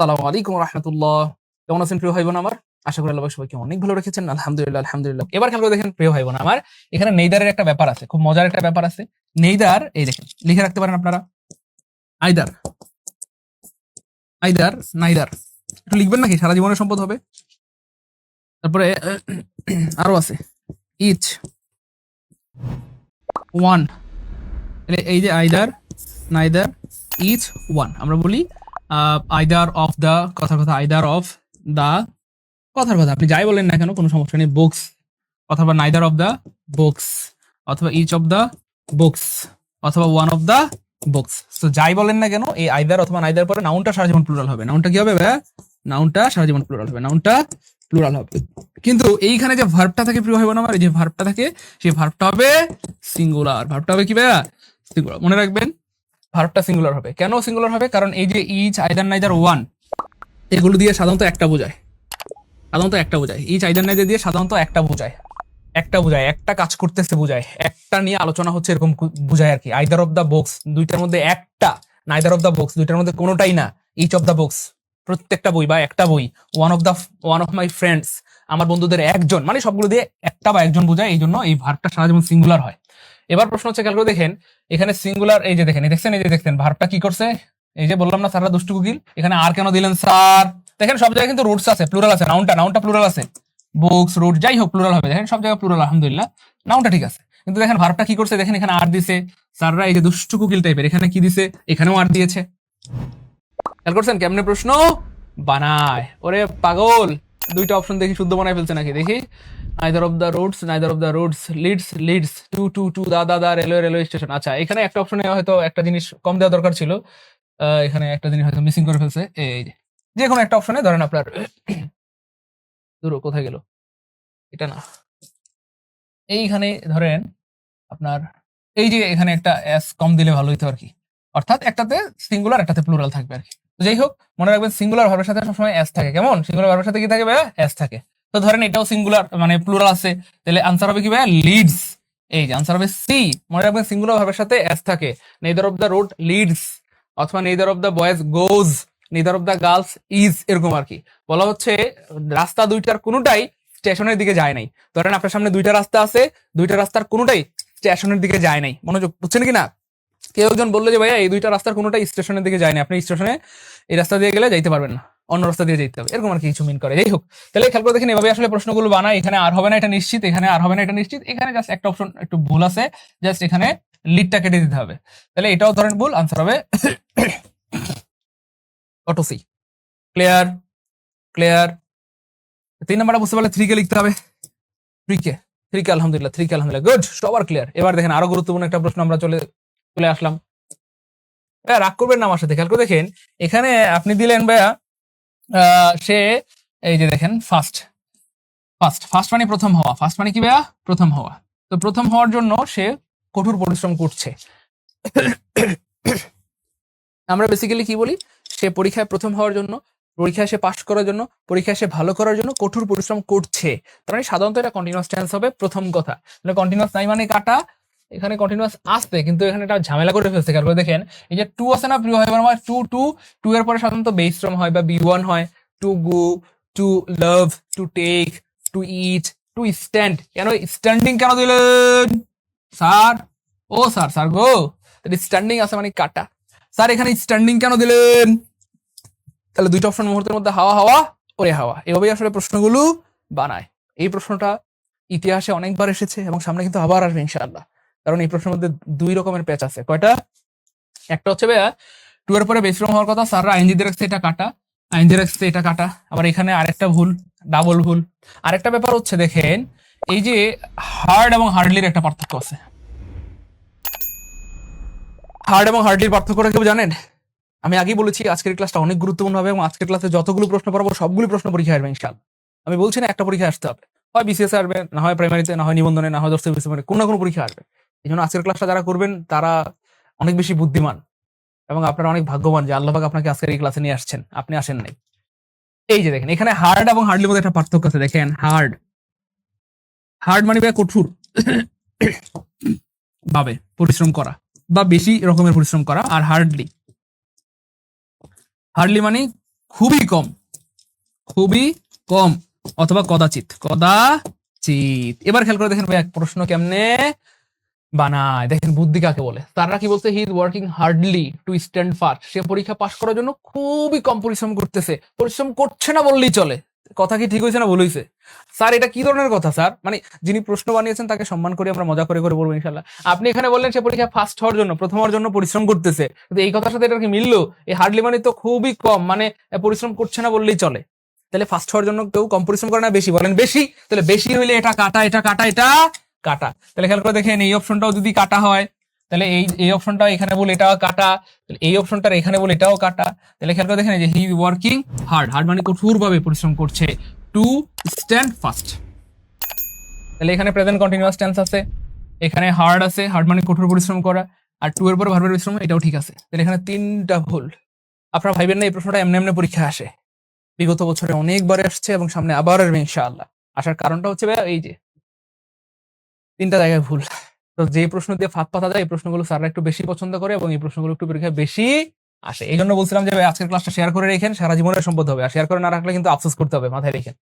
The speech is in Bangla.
সালামু আলাইকুম রহমতুল্লাহ। কেমন আছেন প্রিয় ভাই বোন আমার? আশা করি আল্লাহ সবাইকে অনেক ভালো রেখেছেন, আলহামদুলিল্লাহ আলহামদুলিল্লাহ। এবার খেয়াল করে দেখেন প্রিয় ভাই আমার, এখানে নেইদারের একটা ব্যাপার আছে, খুব মজার একটা ব্যাপার আছে। নেইদার, এই দেখেন, লিখে রাখতে পারেন আপনারা। Either either, neither. একটু লিখবেন নাকি? সারা জীবনের সম্পদ হবে। তারপরে, আরও আছে। Each one. এই যে আইদার, নাইদার, ইচ ওয়ান। আমরা বলি আইদার অফ দ্য কথার কথা আইদার অফ দ্য কথার কথা, আপনি যাই বলেন না কেন, কোনো সমস্যা নেই বুকস অথবা নাইদার অফ দ্য বুকস অথবা ইচ অফ দ্য বুকস অথবা ওয়ান অফ দ্য বুকস তো যাই বলেন না কেন, এই আইদার অথবা নাইদার পরে নাউনটা সারা জীবন প্লুরাল হবে। নাউনটা কি হবে, ভাইয়া? নাউনটা সারা জীবন প্লুরাল হবে। নাউনটা প্লুরাল হবে। কিন্তু এইখানে যে ভার্বটা থাকে, প্রিয় হবে না আমার যে ভার্বটা থাকে, সেই ভার্বটা হবে সিঙ্গুলার ভার্বটা হবে কি, ভাইয়া? সিঙ্গুলার মনে রাখবেন? ভার্বটা সিঙ্গুলার হবে। কেন সিঙ্গুলার হবে? কারণ এই যে ইচ আইদার নাইদার ওয়ান এগুলো দিয়ে সাধারণত একটা বোঝায়। সাধারণত একটা বোঝায়। ইচ আইদার নাইদার দিয়ে সাধারণত একটা বোঝায়। একটা বোঝায়। একটা কাজ করতেছে বোঝায়। একটা নিয়ে আলোচনা হচ্ছে এরকম বোঝায় আর কি আইদার অফ দ্য বক্স দুইটার মধ্যে একটা নাইদার অফ দ্য বক্স দুইটার মধ্যে কোনোটাই না। ইচ অফ দ্য বক্স প্রত্যেকটা বই বা একটা বই। One of the one of my friends আমার বন্ধুদের একজন। মানে সবগুলো দিয়ে একটা বা একজন বোঝায়। এই জন্য এই ভার্বটা সারা যেমন সিঙ্গুলার হয়। এবার প্রশ্ন হচ্ছে, খেয়াল করে দেখেন, এখানে সিঙ্গুলার এই যে দেখেন দেখছেন, এই যে দেখছেন ভার্বটা কি করছে? এই যে বললাম না, স্যাররা দুষ্টু কুকিল। এখানে আর কেন দিলেন, স্যার? দেখেন, সব জায়গায় কিন্তু রুটস আছে প্লুরাল আছে নাউনটা নাউনটা প্লুরাল আছে। বুকস রুট যাই হোক প্লুরাল হবে। দেখেন, সব জায়গায় প্লুরাল আলহামদুলিল্লাহ। নাউনটা ঠিক আছে। কিন্তু দেখেন ভার্বটা কি করছে? দেখেন, এখানে আর দিছে। স্যাররা এই যে দুষ্টু কুকিল টাইপের এখানে কি দিছে? এখানেও আর দিয়েছে। খেয়াল করছেন, কেমনে প্রশ্ন? বানায়। ওরে পাগল! দুইটা অপশন দেখি, শুদ্ধ বানায় ফেলছে নাকি? দেখি। Neither of the roads neither of the roads leads leads to to to the the the railway railway station আচ্ছা এখানে একটা অপশনে হয়তো একটা জিনিস কম দেওয়া দরকার ছিল। এখানে একটা জিনিস হয়তো মিসিং করে ফেলছে। এই যে কোনো একটা অপশনে ধরেন আপনার দূর, কোথায় গেল? এটা না। এইখানে ধরেন আপনার, এই যে এখানে একটা এস কম দিলে ভালো হইতো আর কি। অর্থাৎ একটাতে সিঙ্গুলার একটাতে প্লুরাল থাকবে আর কি। যাই হোক, মনে রাখবেন সিঙ্গুলার ভার্বের সাথে সবসময় এস থাকে। কেমন? সিঙ্গুলার ভার্বের সাথে কি থাকে ভাইয়া? এস থাকে। তো ধরেন এটাও সিঙ্গুলার মানে প্লুরাল আছে। তাহলে আনসার হবে কি ভাইয়া? লিডস এই যে আনসার হবে সি মনে রাখবেন সিঙ্গুলার ভার্বের সাথে এস থাকে। Neither of the road leads অথবা neither of the boys goes neither of the girls is এরকম আর কি। বলা হচ্ছে রাস্তা দুইটার কোনোটাই স্টেশনের দিকে যায় নাই। ধরেন আপনার সামনে দুইটা রাস্তা আছে, দুইটা রাস্তার কোনোটাই স্টেশনের দিকে যায় নাই। মনোযোগ, বুঝছেন কি না? কেউ একজন বলল যে, ভাইয়া, এই দুইটা রাস্তার কোনোটাই স্টেশনের দিকে যায়নি। আপনি স্টেশনে এই রাস্তা দিয়ে গেলে যাইতে পারবেন না। অন্য রাস্তা দিয়ে যেতে হবে। এরকম আর কিছু মিন করে। যাই হোক, তাহলে খেয়াল করে দেখেন, এভাবে আসলে প্রশ্নগুলো বানায়। এখানে আর হবে না, এটা নিশ্চিত। এখানে আর হবে না, এটা নিশ্চিত। এখানে জাস্ট একটা অপশন একটু ভুল আছে। জাস্ট এখানে লিডটা কেটে দিতে হবে। তাহলে এটাও ধরেন ভুল। আনসার হবে অটো সি ক্লিয়ার ক্লিয়ার তিন নাম্বারটা বুঝতে পারলে থ্রি কে লিখতে হবে। থ্রি কে। থ্রি কে, আলহামদুলিল্লাহ থ্রি কে, আলহামদুলিল্লাহ। গুড সবার ক্লিয়ার এবার দেখেন, আরও গুরুত্বপূর্ণ একটা প্রশ্ন আমরা চলে চলে আসলাম। ভাইয়া, রাগ করবেন না আমার সাথে, খেয়াল করে দেখেন, এখানে আপনি দিলেন ভাইয়া সে, এই যে দেখেন ফার্স্ট ফার্স্ট ফার্স্ট মানে প্রথম হওয়া ফার্স্ট মানে কি ভাইয়া? প্রথম হওয়া। তো প্রথম হওয়ার জন্য সে কঠোর পরিশ্রম করছে। আমরা বেসিক্যালি কি বলি? সে পরীক্ষায় প্রথম হওয়ার জন্য, পরীক্ষায় সে পাশ করার জন্য, পরীক্ষায় সে ভালো করার জন্য কঠোর পরিশ্রম করছে। তার মানে সাধারণত এটা কন্টিনিউয়াস টেন্স হবে, প্রথম কথা। কন্টিনিউয়াস নাই মানে কাটা এখানে কন্টিনিউয়াস আসতে কিন্তু এখানে একটা ঝামেলা করে ফেলছে। কারণ দেখেন, এই যে টু আছে না প্রিয় হয় আমার টু টু টু এর পরে সাধারণত বেস ফ্রম হয় বা বি ওয়ান হয়। To go to love to take to eat to stand কেন স্ট্যান্ডিং কেন দিলেন? স্যার, ও স্যার স্যার গো স্ট্যান্ডিং আছে মানে কাটা। স্যার, এখানে স্ট্যান্ডিং কেন দিলেন? তাহলে দুইটা অপশন মুহূর্তের মধ্যে হাওয়া হাওয়া, ওরে হাওয়া। এভাবেই আসলে প্রশ্নগুলো বানায়। এই প্রশ্নটা ইতিহাসে অনেকবার এসেছে এবং সামনে কিন্তু আবার আসবে, ইনশাআল্লাহ। কারণ এই প্রশ্নের মধ্যে দুই রকমের প্যাচ আছে। কয়টা? একটা হচ্ছে ভাইয়া টু এর পরে বেশি হওয়ার কথা, স্যাররা আইনজিদের রাখছে এটা কাটা আইনজিদের রাখছে এটা কাটা। আবার এখানে আরেকটা ভুল ডাবল ভুল। আরেকটা ব্যাপার হচ্ছে, দেখেন, এই যে হার্ড এবং হার্ডলির একটা পার্থক্য আছে। হার্ড এবং হার্ডলির পার্থক্যটা কেউ জানেন? আমি আগেই বলেছি, আজকের ক্লাসটা অনেক গুরুত্বপূর্ণ হবে এবং আজকের ক্লাসে যতগুলো প্রশ্ন পড়াবো, সবগুলো প্রশ্ন পরীক্ষা আসবে ইনশাল আমি বলছি না একটা পরীক্ষা আসতে হবে। হয় বিসিএস আসবে, না হয় প্রাইমারিতে না হয় নিবন্ধনে, না হয় দশ বিসিএস কোনো না কোনো পরীক্ষা আসবে। এই জন্য আজকের ক্লাসটা যারা করবেন, তারা অনেক বেশি বুদ্ধিমান এবং আপনারা অনেক ভাগ্যবান যে আল্লাহবাক আপনাকে আজকের এই ক্লাসে নিয়ে আসছেন। আপনি আসেন নাই। এই যে দেখেন, এখানে হার্ড এবং হার্ডলির মধ্যে একটা পার্থক্য আছে। দেখেন হার্ড হার্ড মানে ভাই কঠোর। ভাবে পরিশ্রম করা বা বেশি রকমের পরিশ্রম করা আর হার্ডলি হার্ডলি মানে খুবই কম। খুবই কম অথবা কদাচিৎ। কদাচিৎ। এবার খেয়াল করে দেখেন ভাই, এক প্রশ্ন কেমনে বানায়। দেখেন বুদ্ধি কাকে বলে? তারা কি বলছে? He is working hardly to stand first সে পরীক্ষা পাশ করার জন্য খুবই কম পরিশ্রম করতেছে। পরিশ্রম করছে না বললেই চলে। কথা কি ঠিক হয়েছে না ভুল হয়েছে? স্যার, এটা কি ধরনের কথা, স্যার? মানে যিনি প্রশ্ন বানিয়েছেন তাকে সম্মান করে আমরা মজা করে করে বলব ইনশাল্লাহ আপনি এখানে বললেন সে পরীক্ষা ফার্স্ট হওয়ার জন্য, প্রথম হওয়ার জন্য পরিশ্রম করতেছে। কিন্তু এই কথার সাথে এটা কি মিললো? এই হার্ডলি মানে তো খুবই কম মানে পরিশ্রম করছে না বললেই চলে। তাহলে ফার্স্ট হওয়ার জন্য কেউ কম পরিশ্রম করে না, বেশি? বলেন বেশি? তাহলে বেশি হইলে এটা কাটা এটা কাটা, এটা কাটা। তাহলে খেয়াল করে দেখেন, এই অপশনটাও যদি কাটা হয়, তাহলে এই এই অপশনটা এখানে বলে এটাও কাটা এই অপশনটার এখানে বলে এটাও কাটা। তাহলে খেয়াল করে দেখেন যে হি ওয়ার্কিং হার্ড হার্ড মানে কঠোরভাবে পরিশ্রম করছে টু স্ট্যান্ড ফার্স্ট তাহলে এখানে প্রেজেন্ট কন্টিনিউয়াস টেন্স আছে, এখানে হার্ড আছে হার্ড মানে কঠোর পরিশ্রম করা, আর টু এর পর ভার্বের পরিশ্রম এটাও ঠিক আছে। তাহলে এখানে তিনটা ভুল। আপনারা ভাইবেন না, এই প্রশ্নটা এমনি এমনি পরীক্ষা আসে। বিগত বছরে অনেকবার আসছে এবং সামনে আবার আসবে, ইনশাআল্লাহ। আসার কারণটা হচ্ছে এই যে তিনটা জায়গায় ভুল। তো যে প্রশ্ন দিয়ে ফাঁদ পাতা যায় এই প্রশ্নগুলো স্যাররা একটু বেশি পছন্দ করে এবং এই প্রশ্নগুলো একটু পরীক্ষায় বেশি আসে। এই জন্য বলছিলাম যে আজকের ক্লাসটা শেয়ার করে রেখেন, সারা জীবনের সম্পদ হবে। আর শেয়ার করে না রাখলে কিন্তু আফসোস করতে হবে, মাথায় রেখেন।